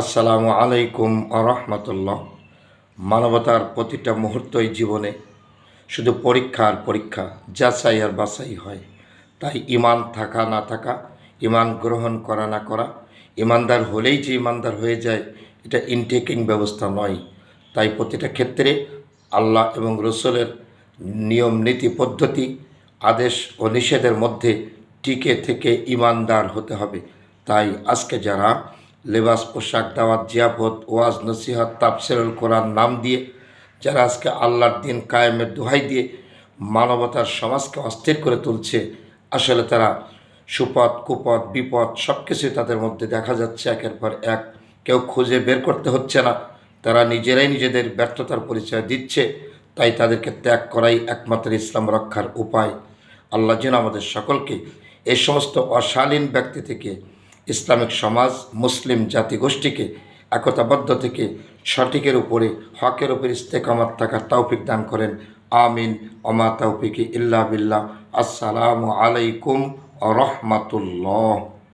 আসসালামু আলাইকুম আরহামতুল্লাহ মানবতার প্রতিটা মুহূর্তই জীবনে শুধু পরীক্ষা আর পরীক্ষা, যাচাই আর বাছাই হয়। তাই ইমান থাকা না থাকা ইমান গ্রহণ করা না করা ইমানদার হলেই যে ইমানদার হয়ে যায়, এটা ইনটেকিং ব্যবস্থা নয়। তাই প্রতিটা ক্ষেত্রে আল্লাহ এবং রসুলের নিয়ম, নীতি, পদ্ধতি, আদেশ ও নিষেধের মধ্যে টিকে থেকে ইমানদার হতে হবে। তাই আজকে যারা লেবাস, পোশাক, দাওয়াত জিয়াপত ওয়াজ, নসিহত, তাফসিরুল কোরআন নাম দিয়ে, যারা আজকে আল্লাহর দিন কায়েমের দোহাই দিয়ে মানবতার সমাজকে অস্থির করে তুলছে, আসলে তারা সুপথ, কুপথ বিপদ সব কিছুই তাদের মধ্যে দেখা যাচ্ছে একের পর এক। কেউ খুঁজে বের করতে হচ্ছে না। তারা নিজেরাই নিজেদের ব্যর্থতার পরিচয় দিচ্ছে। তাই তাদেরকে ত্যাগ করাই একমাত্র ইসলাম রক্ষার উপায়। আল্লাহ যেন আমাদের সকলকে এই সমস্ত অশালীন ব্যক্তি থেকে ইসলামিক সমাজ মুসলিম জাতিগোষ্ঠীকে একতাবদ্ধ থেকে সঠিকের উপরে, হকের উপর ইস্তেকামাত থাকার তৌফিক দান করেন। আমিন। অমা তৌফিকি ইল্লা বিল্লাহ। আসসালামু আলাইকুম রহমতুল্লাহ।